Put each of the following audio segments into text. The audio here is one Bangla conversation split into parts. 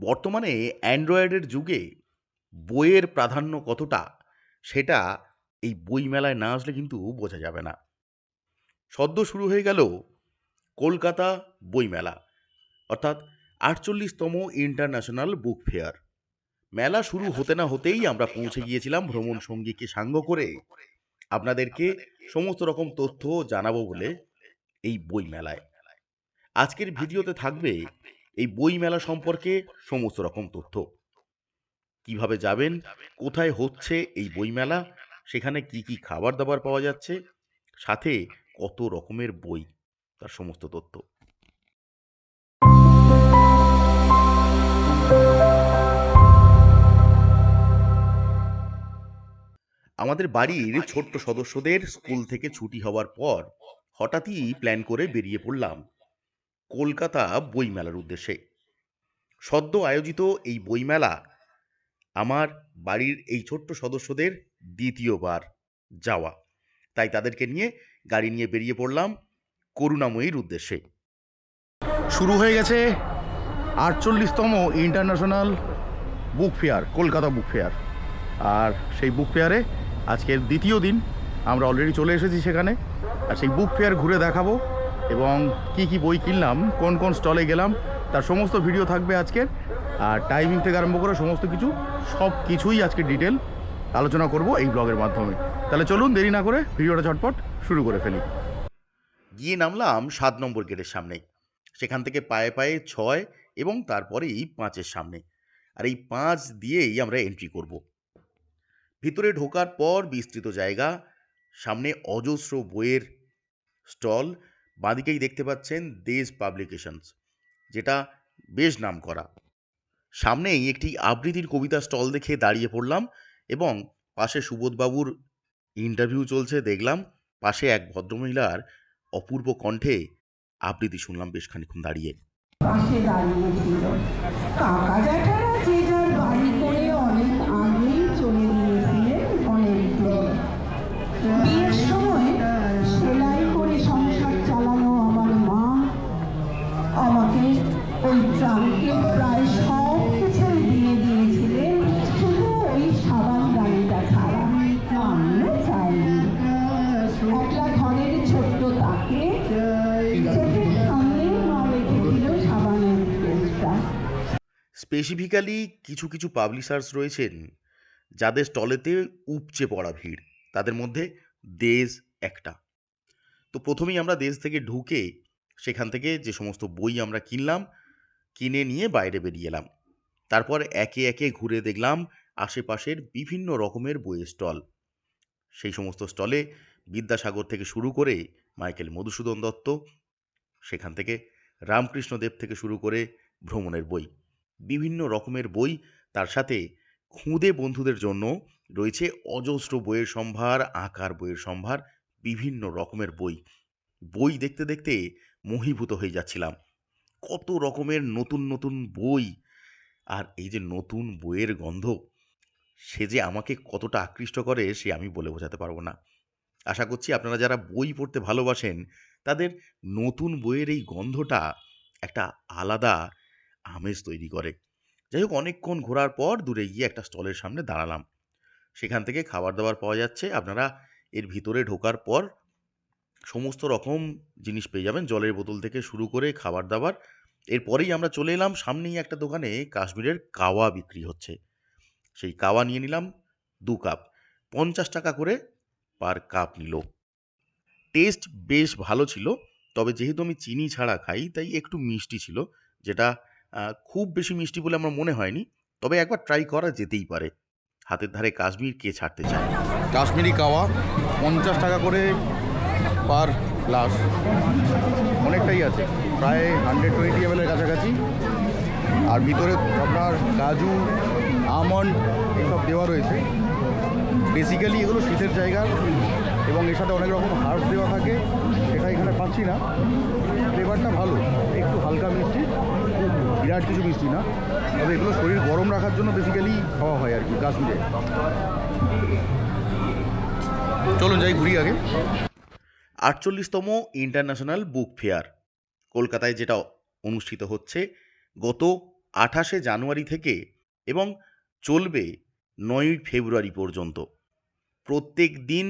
বর্তমানে অ্যান্ড্রয়েডের যুগে বইয়ের প্রাধান্য কতটা, সেটা এই বইমেলায় না আসলে কিন্তু বোঝা যাবে না। সদ্য শুরু হয়ে গেল কলকাতা বইমেলা, অর্থাৎ আটচল্লিশতম ইন্টারন্যাশনাল বুক ফেয়ার। মেলা শুরু হতে না হতেই আমরা পৌঁছে গিয়েছিলাম ভ্রমণ সঙ্গীকে সাঙ্গ করে। আপনাদেরকে সমস্ত রকম তথ্য জানাব বলে এই বই মেলায় আজকের ভিডিওতে থাকবে এই বই মেলা সম্পর্কে সমস্ত রকম তথ্য। কীভাবে যাবেন, কোথায় হচ্ছে এই বই মেলা সেখানে কি কি খাবার দাবার পাওয়া যাচ্ছে, সাথে কত রকমের বই, তার সমস্ত তথ্য। আমাদের বাড়ির ছোট্ট সদস্যদের স্কুল থেকে ছুটি হওয়ার পর হঠাৎই প্ল্যান করে বেরিয়ে পড়লাম। কলকাতা বইমেলার উদ্দেশ্যে। সদ্য আয়োজিত এই বইমেলা আমার বাড়ির এই ছোট্ট সদস্যদের দ্বিতীয়বার যাওয়া। তাই তাদেরকে নিয়ে গাড়ি নিয়ে বেরিয়ে পড়লাম করুণাময়ীর উদ্দেশ্যে। শুরু হয়ে গেছে আটচল্লিশতম international book fair, Kolkata book fair. আর সেই বুক ফেয়ারে আজকের দ্বিতীয় দিন আমরা অলরেডি চলে এসেছি সেখানে। আর সেই বুক ফেয়ার ঘুরে দেখাবো এবং কি কি বই কিনলাম, কোন কোন স্টলে গেলাম, তার সমস্ত ভিডিও থাকবে আজকের। আর টাইমিং থেকে আরম্ভ করে সমস্ত কিছু, সব কিছুই আজকে ডিটেল আলোচনা করব এই ব্লগের মাধ্যমে। তাহলে চলুন দেরি না করে ভিডিওটা ঝটপট শুরু করে ফেলি। গিয়ে নামলাম সাত নম্বর গেটের সামনে। সেখান থেকে পায়ে পায়ে ছয় এবং তারপরেই পাঁচের সামনে। আর এই পাঁচ দিয়েই আমরা এন্ট্রি করব। ভিতরে ঢোকার পর বিস্তৃত জায়গা, সামনে অজস্র বইয়ের স্টল বাঁদিকেই দেখতে পাচ্ছেন দেশ পাবলিকেশনস, যেটা বেশ নাম করা সামনেই একটি আবৃত্তির কবিতা স্টল দেখে দাঁড়িয়ে পড়লাম এবং পাশে সুবোধবাবুর ইন্টারভিউ চলছে, দেখলাম পাশে এক ভদ্রমহিলার অপূর্ব কণ্ঠে আবৃত্তি শুনলাম বেশ খানিক্ষণ দাঁড়িয়ে। পাশে দাঁড়িয়েছিল কাকা যে যার বাড়ি স্পেসিফিক্যালি কিছু কিছু পাবলিশার্স রয়েছেন, যাদের স্টলেতে উপচে পড়া ভিড়, তাদের মধ্যে দেশ একটা। তো প্রথমেই আমরা দেশ থেকে ঢুকে সেখান থেকে যে সমস্ত বই আমরা কিনলাম, কিনে নিয়ে বাইরে বেরিয়ে এলাম। তারপর একে একে ঘুরে দেখলাম আশেপাশের বিভিন্ন রকমের বইয়ের স্টল সেই সমস্ত স্টলে বিদ্যাসাগর থেকে শুরু করে মাইকেল মধুসূদন দত্ত, সেখান থেকে রামকৃষ্ণদেব থেকে শুরু করে ভ্রমণের বই। বিভিন্ন রকমের বই তার সাথে খুদে বন্ধুদের জন্য রয়েছে অজস্র বইয়ের সম্ভার, আঁকার বইয়ের সম্ভার, বিভিন্ন রকমের বই। বই দেখতে দেখতে মহিভূত হয়ে যাচ্ছিলাম। কত রকমের নতুন নতুন বই। আর এই যে নতুন বইয়ের গন্ধ, সে যে আমাকে কতটা আকৃষ্ট করে, সে আমি বলে বোঝাতে পারব না। আশা করছি আপনারা যারা বই পড়তে ভালোবাসেন, তাদের নতুন বইয়ের এই গন্ধটা একটা আলাদা আমেজ তৈরি করে। যাই হোক অনেকক্ষণ ঘোরার পর দূরে গিয়ে একটা স্টলের সামনে দাঁড়ালাম। সেখান থেকে খাবার দাবার পাওয়া যাচ্ছে। আপনারা এর ভিতরে ঢোকার পর সমস্ত রকম জিনিস পেয়ে যাবেন। জলের বোতল থেকে শুরু করে খাবার দাবার। এরপরেই আমরা চলে এলাম। সামনেই একটা দোকানে কাশ্মীরের কাওয়া বিক্রি হচ্ছে। সেই কাওয়া নিয়ে নিলাম দু কাপ। পঞ্চাশ টাকা করে পার কাপ নিল। টেস্ট বেশ ভালো ছিল। তবে যেহেতু আমি চিনি ছাড়া খাই, তাই একটু মিষ্টি ছিল, যেটা খুব বেশি মিষ্টি বলে আমার মনে হয়নি, তবে একবার ট্রাই করা যেতেই পারে। হাতের ধারে কাশ্মীর কে ছাড়তে চায়? কাশ্মীরি কাওয়া, পঞ্চাশ টাকা করে পার গ্লাস। অনেকটাই আছে, প্রায় হান্ড্রেড টোয়েন্টি এমএলের কাছাকাছি। আর ভিতরে আপনার কাজু, আমন্ড এসব দেওয়া রয়েছে। বেসিক্যালি এগুলো শীতের জায়গা এবং এর সাথে অনেক রকম হার্স দেওয়া থাকে, সেটা এখানে পাচ্ছি না। ফ্লেভারটা ভালো, একটু হালকা মিষ্টি। বিরাট কিছু মিষ্টি না, তবে এগুলো শরীর গরম রাখার জন্য বেসিক্যালি খাওয়া হয় আর কি কাশ্মীরে চলুন যাই ঘুরি আগে। আটচল্লিশতম ইন্টারন্যাশনাল বুক ফেয়ার, কলকাতায় যেটা অনুষ্ঠিত হচ্ছে গত আঠাশে জানুয়ারি থেকে এবং চলবে নয়ই ফেব্রুয়ারি পর্যন্ত। প্রত্যেক দিন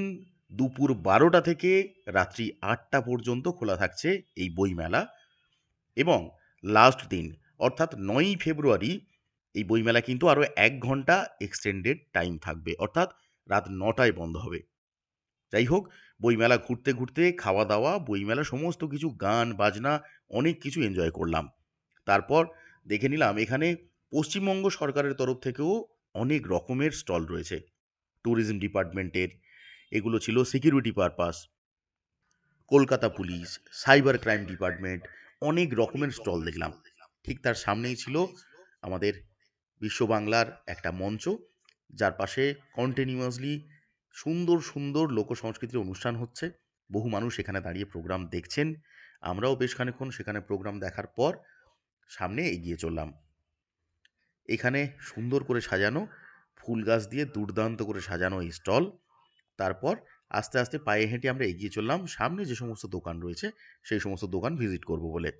দুপুর বারোটা থেকে রাত্রি আটটা পর্যন্ত খোলা থাকছে এই বইমেলা এবং লাস্ট দিন অর্থাৎ নয়ই ফেব্রুয়ারি এই বইমেলা কিন্তু আরও এক ঘণ্টা এক্সটেন্ডেড টাইম থাকবে। অর্থাৎ রাত নটায় বন্ধ হবে। যাই হোক, বইমেলা ঘুরতে ঘুরতে খাওয়া দাওয়া বইমেলা, সমস্ত কিছু, গান, বাজনা, অনেক কিছু এনজয় করলাম। তারপর দেখে নিলাম এখানে পশ্চিমবঙ্গ সরকারের তরফ থেকেও অনেক রকমের স্টল রয়েছে। ট্যুরিজম ডিপার্টমেন্টের, এগুলো ছিল security purpose Kolkata police cyber crime department অনেক রকমের স্টল দেখলাম। ঠিক তার সামনেই ছিল আমাদের বিশ্ব বাংলার একটা মঞ্চ, যার পাশে কন্টিনিউয়াসলি সুন্দর সুন্দর লোক সংস্কৃতির অনুষ্ঠান হচ্ছে। বহু মানুষ এখানে দাঁড়িয়ে প্রোগ্রাম দেখছেন। আমরাও বেশ খানিক্ষণ সেখানে প্রোগ্রাম দেখার পর সামনে এগিয়ে চললাম। এখানে সুন্দর করে সাজানো, ফুল গাছ দিয়ে দুর্দান্ত করে সাজানো এই স্টল তারপর আস্তে আস্তে পায়ে হেঁটে আমরা এগিয়ে চললাম। সামনে যে সমস্ত দোকান রয়েছে, সেই সমস্ত দোকান ভিজিট করব বলে।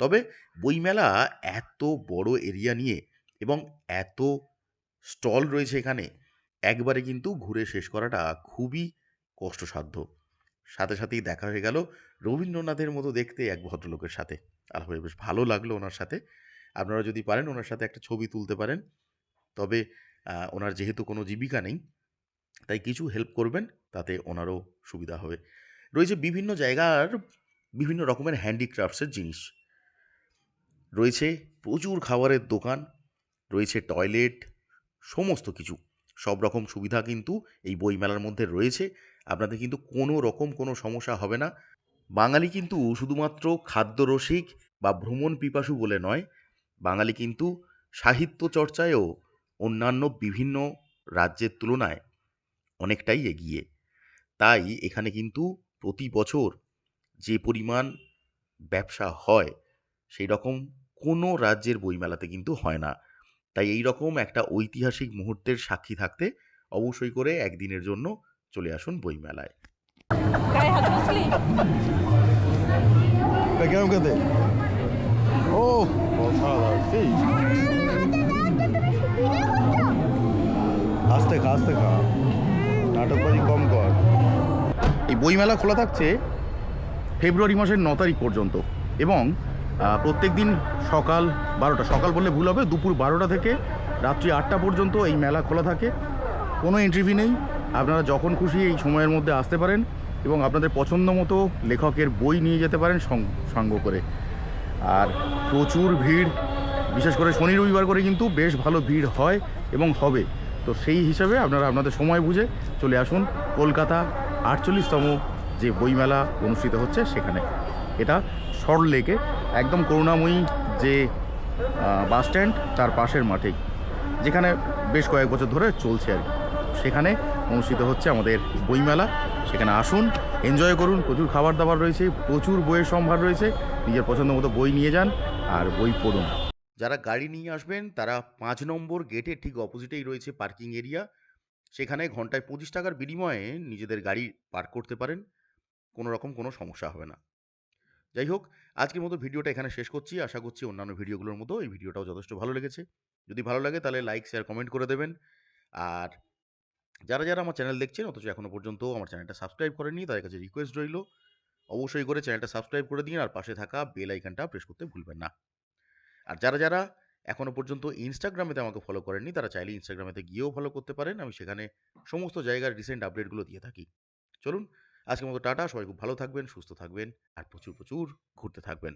তবে বইমেলা এত বড় এরিয়া নিয়ে এবং এত স্টল রয়েছে এখানে, একবারে কিন্তু ঘুরে শেষ করাটা খুবই কষ্টসাধ্য। সাথে সাথেই দেখা হয়ে গেল রবীন্দ্রনাথের মতো দেখতে এক ভদ্রলোকের সাথে। আলাপ হয়ে বেশ ভালো লাগল ওনার সাথে। আপনারা যদি পারেন ওনার সাথে একটা ছবি তুলতে পারেন। তবে ওনার যেহেতু কোনো জীবিকা নেই, তাই কিছু হেল্প করবেন, তাতে ওনারও সুবিধা হবে। রয়েছে বিভিন্ন জায়গার বিভিন্ন রকমের হ্যান্ডিক্রাফটসের জিনিস। রয়েছে প্রচুর খাবারের দোকান, রয়েছে টয়লেট, সমস্ত কিছু। সব রকম সুবিধা কিন্তু এই বইমেলার মধ্যে রয়েছে। আপনাদের কিন্তু কোনো রকম কোনো সমস্যা হবে না। বাঙালি কিন্তু শুধুমাত্র খাদ্যরসিক বা ভ্রমণ পিপাসু বলে নয়, বাঙালি কিন্তু সাহিত্য চর্চায়ও অন্যান্য বিভিন্ন রাজ্যের তুলনায় অনেকটাই এগিয়ে। তাই এখানে কিন্তু প্রতি বছর যে পরিমাণ ব্যবসা হয়, সেই রকম কোনো রাজ্যের বইমেলাতে কিন্তু হয় না। তাই এই রকম একটা ঐতিহাসিক মুহূর্তের সাক্ষী থাকতে অবশ্যই করে একদিনের জন্য চলে আসুন বইমেলায়। ও আস্তে খা আস্তে খা। নাটকবাজি কম কর। এই বইমেলা খোলা থাকছে ফেব্রুয়ারি মাসের ন তারিখ পর্যন্ত এবং প্রত্যেক দিন সকাল বারোটা, সকাল বললে ভুল হবে, দুপুর বারোটা থেকে রাত্রি আটটা পর্যন্ত এই মেলা খোলা থাকে। কোনো এন্ট্রি ফি নেই। আপনারা যখন খুশি এই সময়ের মধ্যে আসতে পারেন এবং আপনাদের পছন্দ মতো লেখকের বই নিয়ে যেতে পারেন সঙ্গ করে। আর প্রচুর ভিড়, বিশেষ করে শনি রবিবার করে কিন্তু বেশ ভালো ভিড় হয় এবং হবে। তো সেই হিসাবে আপনারা আপনাদের সময় বুঝে চলে আসুন কলকাতা আটচল্লিশতম যে বইমেলা অনুষ্ঠিত হচ্ছে সেখানে। এটা সরল লেকে একদম করুণাময়ী যে বাস স্ট্যান্ড তার পাশের মাঠেই যেখানে বেশ কয়েক বছর ধরে চলছে আর সেখানে অনুষ্ঠিত হচ্ছে আমাদের বইমেলা। সেখানে আসুন এনজয় করুন, প্রচুর খাবার দাবার রয়েছে, প্রচুর বইয়ের সম্ভার রয়েছে। নিজের পছন্দ মতো বই নিয়ে যান আর বই পড়ুন। যারা গাড়ি নিয়ে আসবেন, তারা পাঁচ নম্বর গেটের ঠিক অপোজিটেই রয়েছে পার্কিং এরিয়া। সেখানে ঘন্টায় পঁচিশ টাকার বিনিময়ে নিজেদের গাড়ি পার্ক করতে পারেন। কোনো রকম কোনো সমস্যা হবে না। যাই হোক, আজকের মতো ভিডিওটা এখানে শেষ করছি। আশা করছি অন্যান্য ভিডিওগুলোর মতো এই ভিডিওটাও যথেষ্ট ভালো লেগেছে। যদি ভালো লাগে তাহলে লাইক শেয়ার কমেন্ট করে দেবেন। আর যারা যারা আমার চ্যানেল দেখছেন, অথচ এখনও পর্যন্ত আমার চ্যানেলটা সাবস্ক্রাইব করেনি তাদের কাছে রিকোয়েস্ট রইল, অবশ্যই করে চ্যানেলটা সাবস্ক্রাইব করে দিন আর পাশে থাকা বেল আইকনটা প্রেস করতে ভুলবেন না। আর যারা যারা এখনও পর্যন্ত ইনস্টাগ্রামেতে আমাকে ফলো করেননি, তারা চাইলে ইনস্টাগ্রামেতে গিয়েও ফলো করতে পারেন। আমি সেখানে সমস্ত জায়গার রিসেন্ট আপডেটগুলো দিয়ে থাকি। চলুন আজকের মতো টাটা। সবাই খুব ভালো থাকবেন সুস্থ থাকবেন আর প্রচুর প্রচুর ঘুরতে থাকবেন।